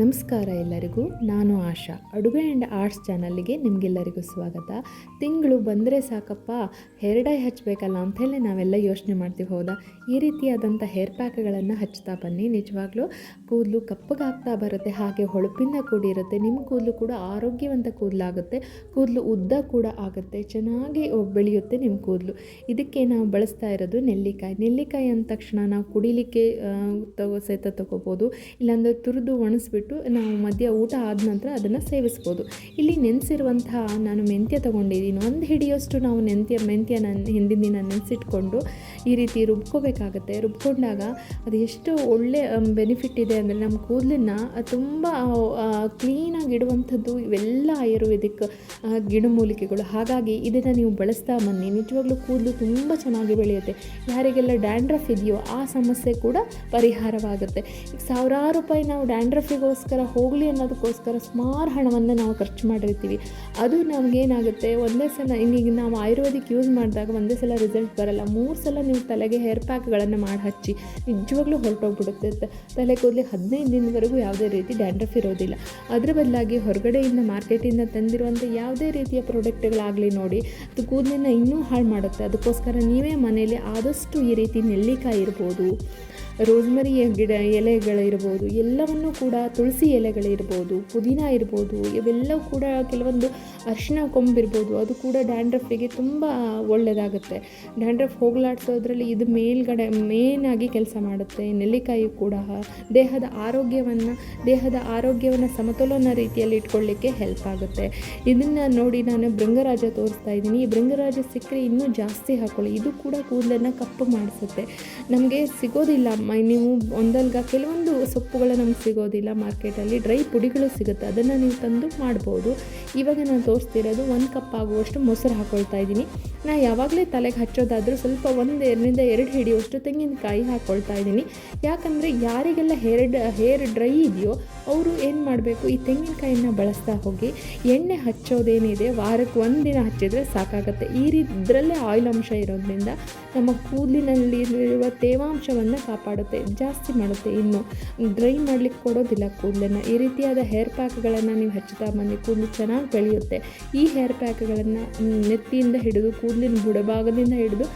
ನಮಸ್ಕಾರ ಎಲ್ಲರಿಗೂ, ನಾನು ಆಶಾ. ಅಡುಗೆ ಆ್ಯಂಡ್ ಆರ್ಟ್ಸ್ ಚಾನಲ್ಗೆ ನಿಮಗೆಲ್ಲರಿಗೂ ಸ್ವಾಗತ. ತಿಂಗಳು ಬಂದರೆ ಸಾಕಪ್ಪ ಹೇರ್ ಡೈ ಹಚ್ಚಬೇಕಲ್ಲ ಅಂಥೇಳಿ ನಾವೆಲ್ಲ ಯೋಚನೆ ಮಾಡ್ತೀವಿ, ಹೌದಾ? ಈ ರೀತಿಯಾದಂಥ ಹೇರ್ ಪ್ಯಾಕ್ಗಳನ್ನು ಹಚ್ತಾ ಬನ್ನಿ, ನಿಜವಾಗ್ಲೂ. ಕೂದಲು ಕಪ್ಪಗಾಗ್ತಾ ಬರುತ್ತೆ, ಹಾಗೆ ಹೊಳಪಿಂದ ಕೂಡಿರುತ್ತೆ ನಿಮ್ಮ ಕೂದಲು ಕೂಡ ಆರೋಗ್ಯವಂತ ಕೂದಲಾಗುತ್ತೆ, ಕೂದಲು ಉದ್ದ ಕೂಡ ಆಗುತ್ತೆ, ಚೆನ್ನಾಗಿ ಬೆಳೆಯುತ್ತೆ ನಿಮ್ಮ ಕೂದಲು. ಇದಕ್ಕೆ ನಾವು ಬಳಸ್ತಾ ಇರೋದು ನೆಲ್ಲಿಕಾಯಿ. ನೆಲ್ಲಿಕಾಯಿ ಅಂದ ತಕ್ಷಣ ನಾವು ಕುಡಿಲಿಕ್ಕೆ ತಗೋ, ಸಹಿತ ತಗೋಬೋದು. ಇಲ್ಲಾಂದರೆ ತುರಿದು ಒಣಗಿಸ್ಬಿಟ್ಟು ನಾವು ಮಧ್ಯ ಊಟ ಆದ ನಂತರ ಅದನ್ನು ಸೇವಿಸ್ಬೋದು. ಇಲ್ಲಿ ನೆನೆಸಿರುವಂತಹ ನಾನು ಮೆಂತ್ಯ ತೊಗೊಂಡಿದ್ದೀನಿ. ಒಂದು ಹಿಡಿಯೋಷ್ಟು ನಾವು ನೆಂತ್ಯ ಮೆಂತ್ಯ ನಾನು ಹಿಂದಿನ ದಿನ ನೆನೆಸಿಟ್ಕೊಂಡು ಈ ರೀತಿ ರುಬ್ಕೋಬೇಕಾಗತ್ತೆ. ರುಬ್ಕೊಂಡಾಗ ಅದು ಎಷ್ಟು ಒಳ್ಳೆ ಬೆನಿಫಿಟ್ ಇದೆ ಅಂದರೆ ನಮ್ಮ ಕೂದಲನ್ನ ತುಂಬ ಕ್ಲೀನಾಗಿ ಇಡುವಂಥದ್ದು ಇವೆಲ್ಲ ಆಯುರ್ವೇದಿಕ್ ಗಿಡಮೂಲಿಕೆಗಳು. ಹಾಗಾಗಿ ಇದನ್ನು ನೀವು ಬಳಸ್ತಾ ಬನ್ನಿ. ನಿಜವಾಗ್ಲೂ ಕೂದಲು ತುಂಬ ಚೆನ್ನಾಗಿ ಬೆಳೆಯುತ್ತೆ. ಯಾರಿಗೆಲ್ಲ ಡ್ಯಾಂಡ್ರಫ್ ಇದೆಯೋ ಆ ಸಮಸ್ಯೆ ಕೂಡ ಪರಿಹಾರವಾಗುತ್ತೆ. ಸಾವಿರಾರು ರೂಪಾಯಿ ನಾವು ಡ್ಯಾಂಡ್ರಫಿಗೋಸ್ಕರ ಹೋಗಲಿ ಅನ್ನೋದಕ್ಕೋಸ್ಕರ ಸುಮಾರು ಹಣವನ್ನು ನಾವು ಖರ್ಚು ಮಾಡಿರ್ತೀವಿ. ಅದು ನಮಗೇನಾಗುತ್ತೆ, ಒಂದೇ ಸಲ ಈಗ ನಾವು ಆಯುರ್ವೇದಿಕ್ ಯೂಸ್ ಮಾಡಿದಾಗ ಒಂದೇ ಸಲ ರಿಸಲ್ಟ್ ಬರಲ್ಲ. ಮೂರು ಸಲ ನೀವು ತಲೆಗೆ ಹೇರ್ ಪ್ಯಾಕ್ಗಳನ್ನು ಮಾಡಿ ಹಚ್ಚಿ ನಿಜವಾಗ್ಲೂ ಹೊರಟೋಗ್ಬಿಡುತ್ತೆ. ತಲೆ ಕೂದಲಿ ಹದಿನೈದು ದಿನದವರೆಗೂ ಯಾವುದೇ ರೀತಿ ಡ್ಯಾಂಡ್ರಫ್ ಇರೋದಿಲ್ಲ. ಅದರ ಬದಲಾಗಿ ಹೊರಗಡೆಯಿಂದ ಮಾರ್ಕೆಟಿಂದ ತಂದಿರುವಂಥ ಯಾವುದೇ ರೀತಿಯ ಪ್ರಾಡಕ್ಟ್ಗಳಾಗಲಿ ನೋಡಿ, ಅದು ಕೂದಲಿನ ಇನ್ನೂ ಹಾಳು ಮಾಡುತ್ತೆ. ಅದಕ್ಕೋಸ್ಕರ ನೀವೇ ಮನೆಯಲ್ಲಿ ಆದಷ್ಟು ಈ ರೀತಿ ನೆಲ್ಲಿಕಾಯಿ ಇರ್ಬೋದು, ರೋಸ್ಮರಿ ಗಿಡ, ಎಲೆಗಳಿರ್ಬೋದು, ಎಲ್ಲವನ್ನೂ ಕೂಡ ತುಳಸಿ ಎಲೆಗಳಿರ್ಬೋದು, ಪುದೀನ ಇರ್ಬೋದು ಇವೆಲ್ಲವೂ ಕೂಡ ಕೆಲವೊಂದು ಅರಿಶಿನ ಕೊಂಬಿರ್ಬೋದು ಅದು ಕೂಡ ಡ್ಯಾಂಡ್ರಫಿಗೆ ತುಂಬ ಒಳ್ಳೆಯದಾಗುತ್ತೆ. ಡ್ಯಾಂಡ್ರಫ್ ಹೋಗಲಾಡಿಸೋದ್ರಲ್ಲಿ ಇದು ಮೇಲ್ಗಡೆ ಮೇನಾಗಿ ಕೆಲಸ ಮಾಡುತ್ತೆ. ನೆಲ್ಲಿಕಾಯಿ ಕೂಡ, ದೇಹದ ಆರೋಗ್ಯವನ್ನು ದೇಹದ ಆರೋಗ್ಯವನ್ನು ಸಮತೋಲನ ರೀತಿಯಲ್ಲಿ ಇಟ್ಕೊಳ್ಳಿಕ್ಕೆ ಹೆಲ್ಪ್ ಆಗುತ್ತೆ. ಇದನ್ನು ನೋಡಿ ನಾನು ಭೃಂಗರಾಜ ತೋರಿಸ್ತಾ ಇದ್ದೀನಿ. ಈ ಭೃಂಗರಾಜ ಸಿಕ್ಕರೆ ಇನ್ನೂ ಜಾಸ್ತಿ ಹಾಕೊಳ್ಳಿ. ಇದು ಕೂಡ ಕೂದಲನ್ನು ಕಪ್ಪು ಮಾಡಿಸುತ್ತೆ. ನಮಗೆ ಸಿಗೋದಿಲ್ಲ. ಮೈ ನೀವು ಒಂದಲ್ಗ ಕೆಲವೊಂದು ಸೊಪ್ಪುಗಳು ನಮ್ಗೆ ಸಿಗೋದಿಲ್ಲ. ಮಾರ್ಕೆಟಲ್ಲಿ ಡ್ರೈ ಪುಡಿಗಳು ಸಿಗುತ್ತೆ. ಅದನ್ನು ನೀವು ತಂದು ಮಾಡ್ಬೋದು. ಇವಾಗ ನಾನು ತೋರಿಸ್ತಿರೋದು ಒಂದು ಕಪ್ ಆಗುವಷ್ಟು ಮೊಸರು ಹಾಕ್ಕೊಳ್ತಾ ಇದ್ದೀನಿ. ನಾನು ಯಾವಾಗಲೇ ತಲೆಗೆ ಹಚ್ಚೋದಾದರೂ ಸ್ವಲ್ಪ ಒಂದು ಎರಡರಿಂದ ಎರಡು ಹಿಡಿಯುವಷ್ಟು ತೆಂಗಿನಕಾಯಿ ಹಾಕ್ಕೊಳ್ತಾ ಇದ್ದೀನಿ. ಯಾಕಂದರೆ ಯಾರಿಗೆಲ್ಲ ಹೇರ್ ಹೇರ್ ಡ್ರೈ ಇದೆಯೋ ಅವರು ಏನು ಮಾಡಬೇಕು? ಈ ತೆಂಗಿನಕಾಯಿನ ಬಳಸ್ತಾ ಹೋಗಿ ಎಣ್ಣೆ ಹಚ್ಚೋದೇನಿದೆ ವಾರಕ್ಕೆ ಒಂದು ದಿನ ಹಚ್ಚಿದರೆ ಸಾಕಾಗುತ್ತೆ. ಈ ರೀತಿ ಇದರಲ್ಲೇ ಆಯಿಲ್ ಅಂಶ ಇರೋದ್ರಿಂದ ನಮ್ಮ ಕೂದಲಿನಲ್ಲಿರುವ ತೇವಾಂಶವನ್ನು ಕಾಪಾಡುತ್ತೆ, ಜಾಸ್ತಿ ಮಾಡುತ್ತೆ. ಇನ್ನು ಡ್ರೈ ಮಾಡಲಿಕ್ಕೆ ಕೊಡೋದಿಲ್ಲ. ಕೂದಲನ್ನು ಈ ರೀತಿಯಾದ ಹೇರ್ ಪ್ಯಾಕ್ಗಳನ್ನು ನೀವು ಹಚ್ಚುತ್ತಾ ಬನ್ನಿ ಕೂದಲು ಚೆನ್ನಾಗಿ ಬೆಳೆಯುತ್ತೆ. ಈ ಹೇರ್ ಪ್ಯಾಕ್ಗಳನ್ನು ನೆತ್ತಿಯಿಂದ ಹಿಡಿದು ಕೂದಲಿನ ಬುಡಭಾಗದಿಂದ ಹಿಡಿದು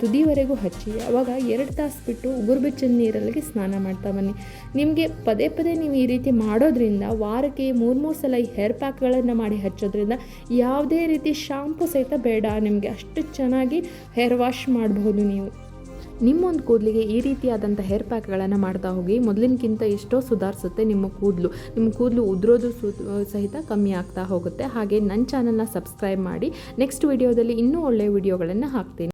ತುದಿವರೆಗೂ ಹಚ್ಚಿ, ಅವಾಗ ಎರಡು ತಾಸು ಬಿಟ್ಟು ಉಗುರು ಬೆಚ್ಚನ ನೀರಲ್ಲಿ ಸ್ನಾನ ಮಾಡ್ತಾ ಬನ್ನಿ. ನಿಮಗೆ ಪದೇ ಪದೇ ನೀವು ಈ ರೀತಿ ಮಾಡೋದ್ರಿಂದ, ವಾರಕ್ಕೆ ಮೂರು ಮೂರು ಸಲ ಈ ಹೇರ್ ಪ್ಯಾಕ್ಗಳನ್ನು ಮಾಡಿ ಹಚ್ಚೋದ್ರಿಂದ ಯಾವುದೇ ರೀತಿ ಶಾಂಪು ಸಹಿತ ಬೇಡ. ನಿಮಗೆ ಅಷ್ಟು ಚೆನ್ನಾಗಿ ಹೇರ್ ವಾಶ್ ಮಾಡಬಹುದು ನೀವು. ನಿಮ್ಮೊಂದು ಕೂದಲಿಗೆ ಈ ರೀತಿಯಾದಂಥ ಹೇರ್ ಪ್ಯಾಕ್ಗಳನ್ನು ಮಾಡ್ತಾ ಹೋಗಿ ಮೊದಲಿನಕ್ಕಿಂತ ಎಷ್ಟೋ ಸುಧಾರಿಸುತ್ತೆ ನಿಮ್ಮ ಕೂದಲು. ನಿಮ್ಮ ಕೂದಲು ಉದುರೋದು ಸಹಿತ ಕಮ್ಮಿ ಆಗ್ತಾ ಹೋಗುತ್ತೆ. ಹಾಗೆ ನನ್ನ ಚಾನಲ್ನ ಸಬ್ಸ್ಕ್ರೈಬ್ ಮಾಡಿ ನೆಕ್ಸ್ಟ್ ವಿಡಿಯೋದಲ್ಲಿ ಇನ್ನೂ ಒಳ್ಳೆಯ ವಿಡಿಯೋಗಳನ್ನು ಹಾಕ್ತೀನಿ.